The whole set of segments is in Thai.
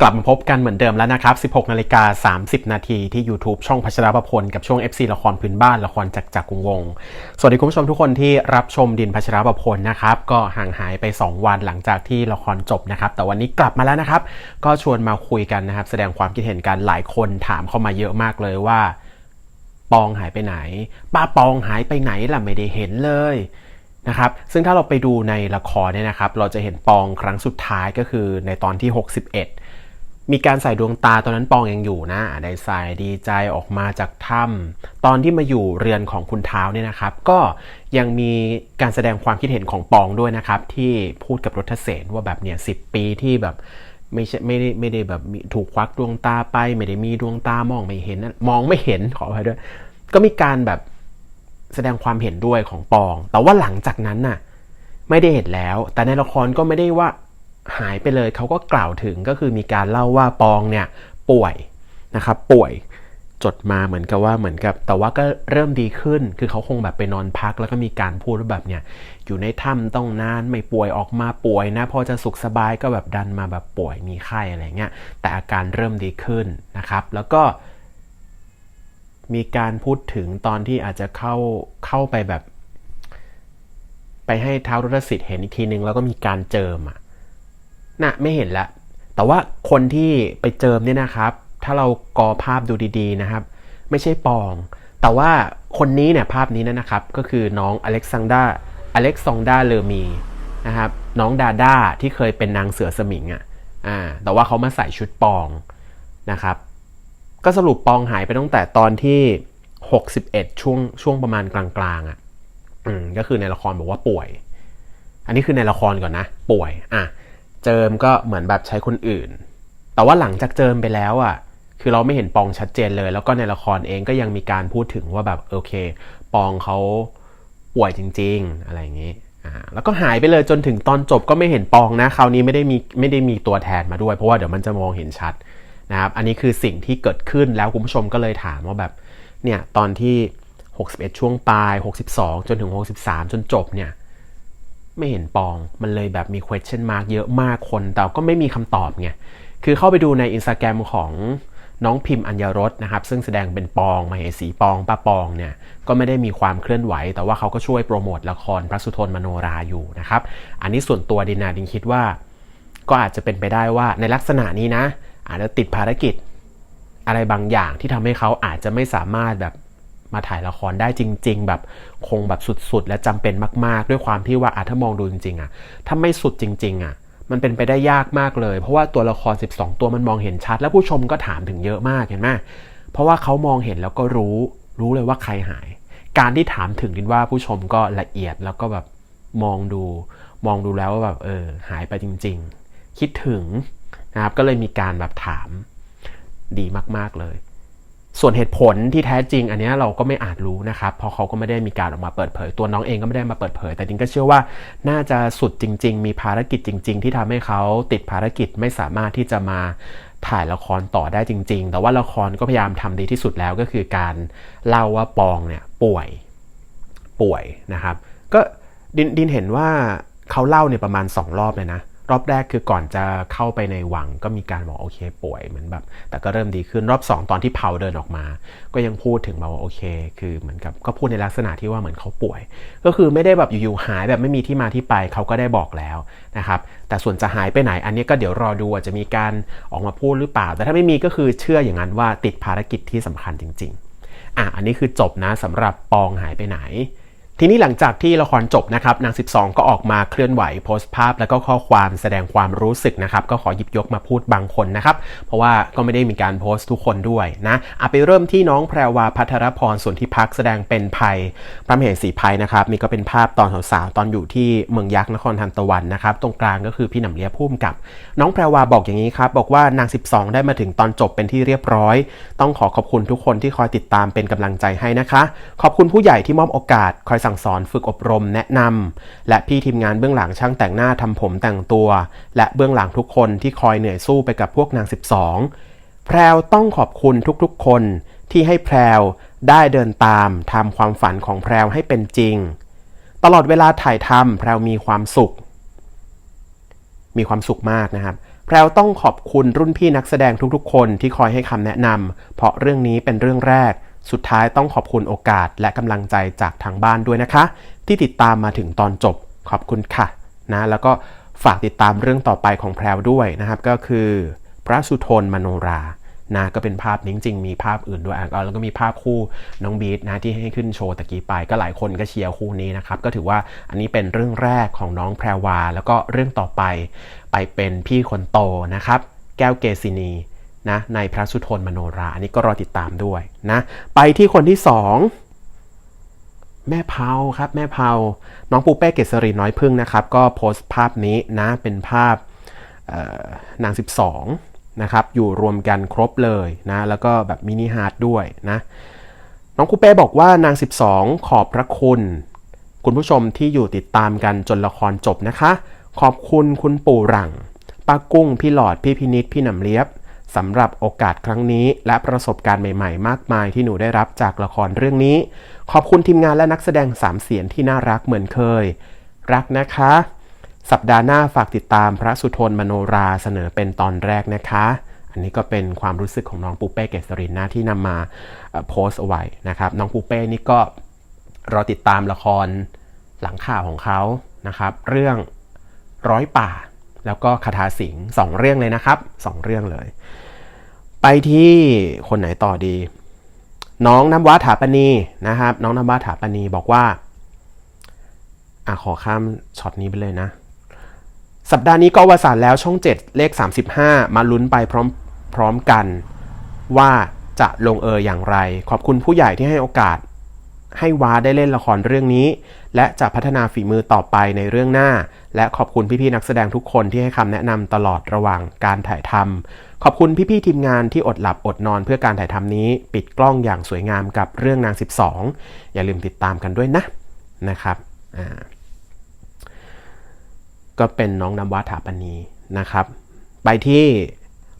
กลับมาพบกันเหมือนเดิมแล้วนะครับ 16 นาฬิกา 30 นาทีที่ YouTube ช่องพัชรประพล กับช่วง FC ละครพื้นบ้านละครจากจักรกรุงวง สวัสดีคุณผู้ชมทุกคนที่รับชมดินพัชรประพลนะครับ ก็ห่างหายไป 2 วันหลังจากที่ละครจบนะครับ แต่วันนี้กลับมาแล้วนะครับ ก็ชวนมาคุยกันนะครับ แสดงความคิดเห็นกันหลายคนถามเข้ามาเยอะมากเลยว่า ปองหายไปไหน ป้าปองหายไปไหนล่ะไม่ได้เห็นเลยนะครับซึ่งถ้าเราไปดูในละครเนี่ยนะครับ เราจะเห็นปองครั้งสุดท้ายก็คือในตอนที่ 61 มีการใส่ดวงตาตอนนั้นปองยังอยู่นะได้ใส่ดีใจออกมาจากถ้ำตอนที่มาอยู่เรือนของคุณเท้าเนี่ยนะครับ ก็ยังมีการแสดงความคิดเห็นของปองด้วยนะครับ ที่พูดกับรถเสนว่าแบบเนี่ยสิปีที่แบบไม่ใช่ไม่ได้ไม่ได้แบบมีถูกควักดวงตาไป ไม่ได้มีดวงตามองไม่เห็นมองไม่เห็นขออภัยด้วย ก็มีการแบบแสดงความเห็นด้วยของปอง แต่ว่าหลังจากนั้นน่ะ ไม่ได้เห็นแล้ว แต่ในละครก็ไม่ได้ว่า หายไปเลยเขาก็กล่าวถึงก็คือมีการเล่าว่าปองเนี่ยป่วยนะครับป่วยจดมาเหมือนกับว่าเหมือนกับ แต่ว่าก็เริ่มดีขึ้น คือเขาคงแบบไปนอนพักแล้วก็มีการพูดว่าแบบเนี่ยอยู่ในถ้ำต้องนานไม่ป่วยออกมาป่วยนะพอจะสุขสบายก็แบบดันมาแบบป่วยมีไข้อะไรเงี้ยแต่อาการเริ่มดีขึ้นนะครับ แล้วก็มีการพูดถึงตอนที่อาจจะเข้าเข้าไปแบบ ไปให้เท้ารถสิทธิ์เห็นอีกทีนึงแล้วก็มีการเจิมอะ น่ะไม่เห็นละ แต่ว่าคนที่ไปเจิมเนี่ยนะครับ ถ้าเรากอภาพดูดีๆนะครับ ไม่ใช่ปอง แต่ว่าคนนี้เนี่ยภาพนี้นะครับ ก็คือน้องอเล็กซานดาอเล็กซองดาเลอมีนะครับ น้องดาด้าที่เคยเป็นนางเสือสมิงอะอ่าแต่ว่าเขามาใส่ชุดปองนะครับ ก็สรุปปองหายไปตั้งแต่ตอนที่ 61 ช่วงช่วงประมาณกลางๆอะ่ะอืมก็คือในละครบอกว่าป่วย อันนี้คือในละครก่อนนะ ป่วย อะ เจิมก็เหมือนแบบใช้คนอื่น แต่ว่าหลังจากเจิมไปแล้วอะ คือเราไม่เห็นปองชัดเจนเลย แล้วก็ในละครเองก็ยังมีการพูดถึงว่าแบบโอเค ปองเขาป่วยจริง ๆ อะไรอย่างนี้อ่าแล้วก็หายไปเลยจนถึงตอนจบก็ไม่เห็นปองนะคราวนี้ไม่ได้มีไม่ได้มีตัวแทนมาด้วย เพราะว่าเดี๋ยวมันจะมองเห็นชัดนะครับ อันนี้คือสิ่งที่เกิดขึ้นแล้วคุณผู้ชมก็เลยถามว่าแบบเนี่ยตอนที่ 61 ช่วงปลาย 62 จนถึง 63 จนจบเนี่ย ไม่เห็นปอง มันเลยแบบมี question mark เยอะมากคน แต่ก็ไม่มีคำตอบไง คือเข้าไปดูในอินสตาแกรมของน้องพิมพ์อัญญรสนะครับ ซึ่งแสดงเป็นปองมาเหสีปองป้าปองเนี่ย ก็ไม่ได้มีความเคลื่อนไหว แต่ว่าเขาก็ช่วยโปรโมทละครพระสุทนมโนราอยู่นะครับ อันนี้ส่วนตัวดินาดินคิดว่า ก็อาจจะเป็นไปได้ว่าในลักษณะนี้นะ อาจจะติดภารกิจอะไรบางอย่างที่ทำให้เขาอาจจะไม่สามารถแบบ มาถ่ายละครได้จริง ๆ แบบคงแบบสุดๆ และจำเป็นมาก ๆ ด้วยความที่ว่าอาถ้ามองดูจริงๆอะถ้าไม่สุดจริง ๆ อะ มันเป็นไปได้ยากมากเลย เพราะว่าตัวละคร 12 ตัวมันมองเห็นชัด แล้วผู้ชมก็ถามถึงเยอะมากเห็นไหมเพราะว่าเขามองเห็นแล้วก็รู้รู้เลยว่าใครหาย การที่ถามถึงดินว่าผู้ชมก็ละเอียดแล้วก็แบบมองดู มองดูแล้วว่าแบบเออหายไปจริง ๆ คิดถึงนะครับก็เลยมีการแบบถามดีมาก ๆ เลย ส่วนเหตุผลที่แท้จริง อันนี้เราก็ไม่อาจรู้นะครับ เพราะเขาก็ไม่ได้มีการออกมาเปิดเผย ตัวน้องเองก็ไม่ได้มาเปิดเผย แต่ดิงก็เชื่อว่าน่าจะสุดจริง ๆ มีภารกิจจริง ๆ ที่ทำให้เขาติดภารกิจไม่สามารถที่จะมาถ่ายละครต่อได้จริง ๆ แต่ว่าละครก็พยายามทำดีที่สุดแล้วก็คือการเล่าว่าปองเนี่ยป่วยป่วยนะครับ ก็ดินดินเห็นว่าเขาเล่าเนี่ยประมาณ 2 รอบเลยนะ รอบแรกคือก่อนจะเข้าไปในวังก็มีการบอกโอเค ป่วยเหมือนแบบ แต่ก็เริ่มดีขึ้นรอบ 2 ตอนที่เผาเดินออกมา ก็ยังพูดถึงมาว่าโอเค คือเหมือนกับก็พูดในลักษณะที่ว่าเหมือนเขาป่วย ก็คือไม่ได้แบบอยู่ๆหายแบบไม่มีที่มาที่ไปเขาก็ได้บอกแล้วนะครับแต่ส่วนจะหายไปไหนอันนี้ก็เดี๋ยวรอดูอาจจะมีการออกมาพูดหรือเปล่า แต่ถ้าไม่มีก็คือเชื่ออย่างนั้นว่าติดภารกิจที่สำคัญจริง ๆอะอันนี้คือจบนะสำหรับปองหายไปไหน ทีนี้หลังจากที่ละครจบนะครับนาง 12 ก็ออกมาเคลื่อนไหวโพสต์ภาพ แล้วก็ข้อความแสดงความรู้สึกนะครับก็ขอหยิบยกมาพูดบางคนนะครับเพราะว่าก็ไม่ได้มีการโพสต์ทุกคนด้วยนะเอาไปเริ่มที่น้องแพรวาพัทรพรส่วนที่พักแสดงเป็นภัยพระมเหสีภัยนะครับนี่ก็เป็นภาพตอนสาวๆตอนอยู่ที่เมืองยักษ์นครทันตะวันนะครับตรงกลางก็คือพี่หนำเลียพุ่มกับ น้องแพรวาบอกอย่างนี้ครับบอกว่านาง 12 ได้มาถึงตอนจบเป็นที่เรียบร้อย ต้องขอขอบคุณทุกคนที่คอยติดตามเป็นกำลังใจให้นะคะ ขอบคุณผู้ใหญ่ที่มอบโอกาสคอยสั่งสอนฝึกอบรมแนะนำและพี่ทีมงานเบื้องหลังช่างแต่งหน้าทำผมแต่งตัว และเบื้องหลังทุกคนที่คอยเหนื่อยสู้ไปกับพวกนาง 12 แพรวต้องขอบคุณทุกๆ คนที่ให้แพรวได้เดินตามทำความฝันของแพรวให้เป็นจริง ตลอดเวลาถ่ายทำแพรวมีความสุข มีความสุขมากนะครับแพรวต้องขอบคุณรุ่นพี่นักแสดงทุกๆ คนที่คอยให้คำแนะนำเพราะเรื่องนี้เป็นเรื่องแรก สุดท้ายต้องขอบคุณโอกาสและกำลังใจจากทางบ้านด้วยนะคะ ที่ติดตามมาถึงตอนจบขอบคุณค่ะนะแล้วก็ฝากติดตามเรื่องต่อไปของแพรวด้วยนะครับ ก็คือพระสุทนมโนรานะก็เป็นภาพนี้จริงๆมีภาพอื่นด้วยอะแล้วก็มีภาพคู่น้องบีทนะที่ให้ขึ้นโชว์ตะกี้ไป ก็หลายคนก็เชียร์คู่นี้นะครับ ก็ถือว่าอันนี้เป็นเรื่องแรกของน้องแพรวา แล้วก็เรื่องต่อไปไปเป็นพี่คนโตนะครับ แก้วเกษินี นะในพระสุทนมโนราอันนี้ก็รอติดตามด้วยนะไปที่คนที่สองแม่เผาครับแม่เผาน้องปูเป้เกษรีน้อยพึ่งนะครับ ก็โพสต์ภาพนี้นะเป็นภาพนาง 12นะครับอยู่รวมกันครบเลยนะแล้วก็แบบมินิฮาร์ดด้วยนะน้องปูเป้บอกว่านาง 12 ขอบพระคุณ คุณผู้ชมที่อยู่ติดตามกันจนละครจบนะคะ ขอบคุณคุณปู่หลังป้ากุ้งพี่หลอดพี่พินิษพี่หนำเลียบ สำหรับโอกาสครั้งนี้และประสบการณ์ใหม่ๆ มากมายที่หนูได้รับจากละครเรื่องนี้ ขอบคุณทีมงานและนักแสดงสามเสียงที่น่ารักเหมือนเคย รักนะคะ สัปดาห์หน้าฝากติดตามพระสุทนมโนราเสนอเป็นตอนแรกนะคะ อันนี้ก็เป็นความรู้สึกของน้องปูเป้เกษรินนะที่นำมาโพสต์เอาไว้นะครับ น้องปูเป้นี่ก็รอติดตามละครหลังข่าวของเขานะครับ เรื่องร้อยป่า แล้วก็คาถาสิงสองเรื่องเลยนะครับสองเรื่องเลย ไปที่คนไหนต่อดี น้องน้ำว้าถาปณีนะครับ น้องน้ำว้าถาปณีบอกว่าอะขอข้ามช็อตนี้ไปเลยนะ สัปดาห์นี้ก็อวสานแล้วช่อง 7 เลข 35 มาลุ้นไปพร้อมพร้อมกันว่าจะลงเอยอย่างไร ขอบคุณผู้ใหญ่ที่ให้โอกาส ให้ว้าได้เล่นละครเรื่องนี้ และจะพัฒนาฝีมือต่อไปในเรื่องหน้า และขอบคุณพี่ๆนักแสดงทุกคนที่ให้คำแนะนำตลอดระหว่างการถ่ายทำขอบคุณพี่ๆทีมงานที่อดหลับอดนอนเพื่อการถ่ายทำนี้ ปิดกล้องอย่างสวยงามกับเรื่องนาง 12 อย่าลืมติดตามกันด้วยนะนะครับอ่าก็เป็นน้องน้ำว้าถาปณีนะครับ ไปที่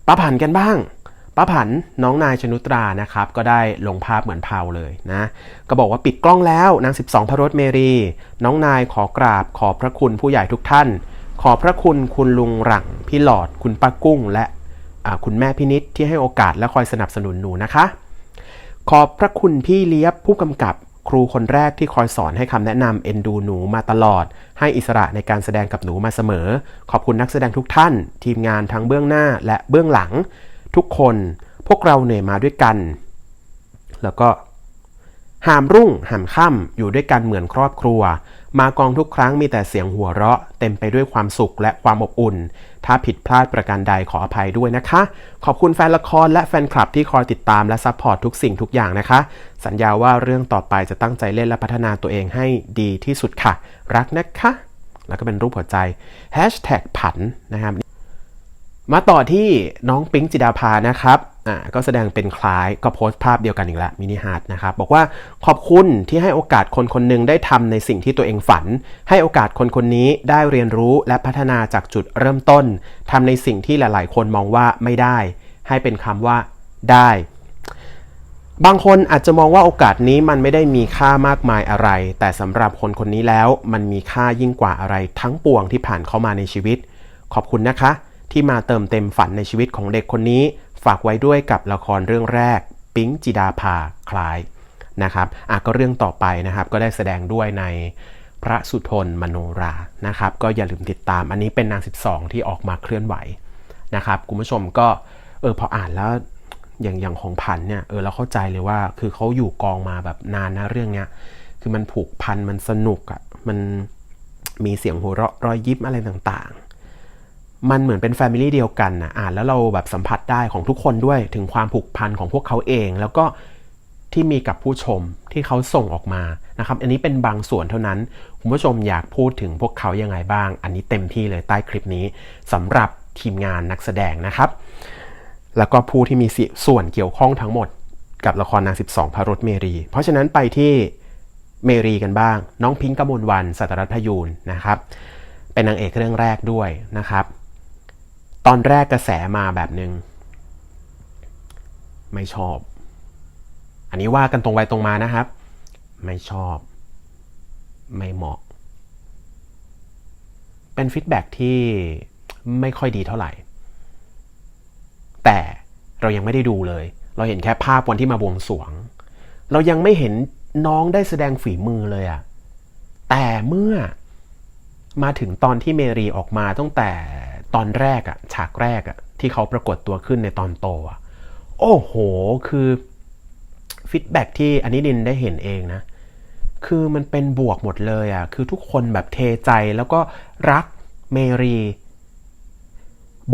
ป้าผันกันบ้าง ป้าผันน้องนายชนุตรานะครับก็ได้ลงภาพเหมือนเผาเลยนะก็บอกว่าปิดกล้องแล้วนาง 12 พระรถเมรี น้องนายขอกราบขอบพระคุณผู้ใหญ่ทุกท่าน ขอบพระคุณคุณลุงหลังพี่หลอดคุณป้ากุ้ง และคุณแม่พินิษที่ให้โอกาสและคอยสนับสนุนหนูนะคะ ขอบพระคุณพี่เลียบผู้กำกับครูคนแรกที่คอยสอนให้คำแนะนำเอ็นดูหนูมาตลอด ให้อิสระในการแสดงกับหนูมาเสมอ ขอบคุณนักแสดงทุกท่าน ทีมงานทั้งเบื้องหน้าและเบื้องหลัง ทุกคนพวกเราเหนื่อยมาด้วยกัน แล้วก็หามรุ่งหามค่ำอยู่ด้วยกันเหมือนครอบครัว มากองทุกครั้งมีแต่เสียงหัวเราะ เต็มไปด้วยความสุขและความอบอุ่น ถ้าผิดพลาดประการใดขออภัยด้วยนะคะ ขอบคุณแฟนละครและแฟนคลับที่คอยติดตามและซัพพอร์ตทุกสิ่งทุกอย่างนะคะ สัญญาว่าเรื่องต่อไปจะตั้งใจเล่นและพัฒนาตัวเองให้ดีที่สุดค่ะ รักนะคะ แล้วก็เป็นรูปหัวใจ Hashtag ผันนะครับ มาต่อที่น้องปิ๊งจิดาภานะครับอ่าก็แสดงเป็นคล้ายก็โพสต์ภาพเดียวกันอีกแล้วมินิฮาร์ดนะครับบอกว่าขอบคุณที่ให้โอกาสคนคนหนึ่งได้ทำในสิ่งที่ตัวเองฝัน ให้โอกาสคนคนนี้ได้เรียนรู้และพัฒนาจากจุดเริ่มต้นทำในสิ่งที่หลาย ๆ คนมองว่าไม่ได้ ให้เป็นคำว่าได้ บางคนอาจจะมองว่าโอกาสนี้มันไม่ได้มีค่ามากมายอะไร แต่สำหรับคนคนนี้แล้วมันมีค่ายิ่งกว่าอะไรทั้งปวงที่ผ่านเข้ามาในชีวิต ขอบคุณนะคะ ที่มาเติมเต็มฝันในชีวิตของเด็กคนนี้ ฝากไว้ด้วยกับละครเรื่องแรก ปิ๊งจิดาภาคล้ายนะครับอะก็เรื่องต่อไปนะครับก็ได้แสดงด้วยในพระสุทนมโนรานะครับ ก็อย่าลืมติดตามอันนี้เป็นนาง 12 ที่ออกมาเคลื่อนไหวนะครับคุณผู้ชมก็เออพออ่านแล้วอย่างอย่างของพันเนี่ยเออเราเข้าใจเลยว่าคือเขาอยู่กองมาแบบนานนะเรื่องเนี้ยคือมันผูกพันมันสนุกอะ่ะมันมีเสียงหัวเราะรอยยิ้มอะไรต่าง มันเหมือนเป็นแฟมิลี่เดียวกันนะอ่านแล้วเราแบบสัมผัสได้ของทุกคนด้วยถึงความผูกพันของพวกเขาเอง แล้วก็ที่มีกับผู้ชมที่เขาส่งออกมานะครับ อันนี้เป็นบางส่วนเท่านั้น คุณผู้ชมอยากพูดถึงพวกเขายังไงบ้าง อันนี้เต็มที่เลยใต้คลิปนี้สำหรับทีมงานนักแสดงนะครับ แล้วก็ผู้ที่มีส่วนเกี่ยวข้องทั้งหมด กับละครนาง12 พระรถเมรี เพราะฉะนั้นไปที่เมรีกันบ้าง น้องพิงค์กมลวันสัตรัตพยูนนะครับ เป็นนางเอกเรื่องแรกด้วยนะครับ ตอนแรกกระแสมาแบบนึง ไม่ชอบ อันนี้ว่ากันตรงไปตรงมานะครับ ไม่ชอบ ไม่เหมาะ เป็นฟีดแบ็กที่ไม่ค่อยดีเท่าไหร่ แต่เรายังไม่ได้ดูเลย เราเห็นแค่ภาพวันที่มาบวงสรวง เรายังไม่เห็นน้องได้แสดงฝีมือเลยอะแต่เมื่อมาถึงตอนที่เมรีออกมาตั้งแต่ ตอนแรกอะฉากแรกอะที่เขาปรากฏตัวขึ้นในตอนโตอะโอ้โห คือฟีดแบ็กที่อันนี้ดินได้เห็นเองนะ คือมันเป็นบวกหมดเลยอะคือทุกคนแบบเทใจแล้วก็รักเมรี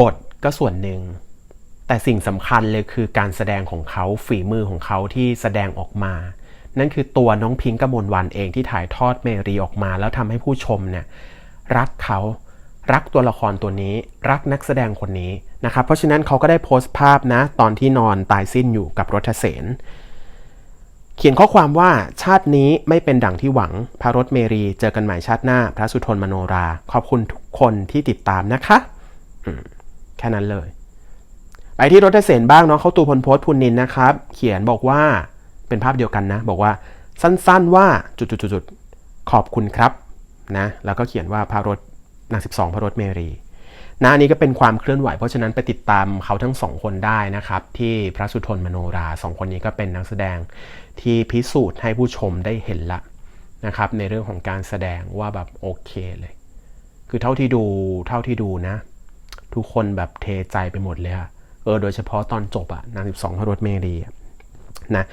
บทก็ส่วนหนึ่ง แต่สิ่งสำคัญเลยคือการแสดงของเขาฝีมือของเขาที่แสดงออกมา นั่นคือตัวน้องพิงค์กมลวันเองที่ถ่ายทอดเมรีออกมา แล้วทำให้ผู้ชมเนี่ยรักเขา รักตัวละครตัวนี้ รักนักแสดงคนนี้นะครับเพราะฉะนั้นเขาก็ได้โพสต์ภาพนะ ตอนที่นอนตายสิ้นอยู่กับรถเสนเขียนข้อความว่าชาตินี้ไม่เป็นดั่งที่หวัง พระรถเมรีเจอกันใหม่ชาติหน้า พระสุทนมโนรา ขอบคุณทุกคนที่ติดตามนะคะแค่นั้นเลย ไปที่รถเสนบ้างเนาะเขาตูพลโพสต์พุนนินนะครับ เขียนบอกว่าเป็นภาพเดียวกันนะ บอกว่าสั้นๆว่าจุดๆๆขอบคุณครับนะแล้วก็เขียนว่าพระรถ นาง 12 พระรถเมรีนะอันนี้ก็เป็นความเคลื่อนไหว เพราะฉะนั้นไปติดตามเขาทั้งสองคนได้นะครับ ที่พระสุทนมโนราสองคนนี้ก็เป็นนักแสดงที่พิสูจน์ให้ผู้ชมได้เห็นละนะครับ ในเรื่องของการแสดงว่าแบบโอเคเลย คือเท่าที่ดูเท่าที่ดูนะ ทุกคนแบบเทใจไปหมดเลยอะเออโดยเฉพาะตอนจบอะนางสิบสองพระรถเมรีนะ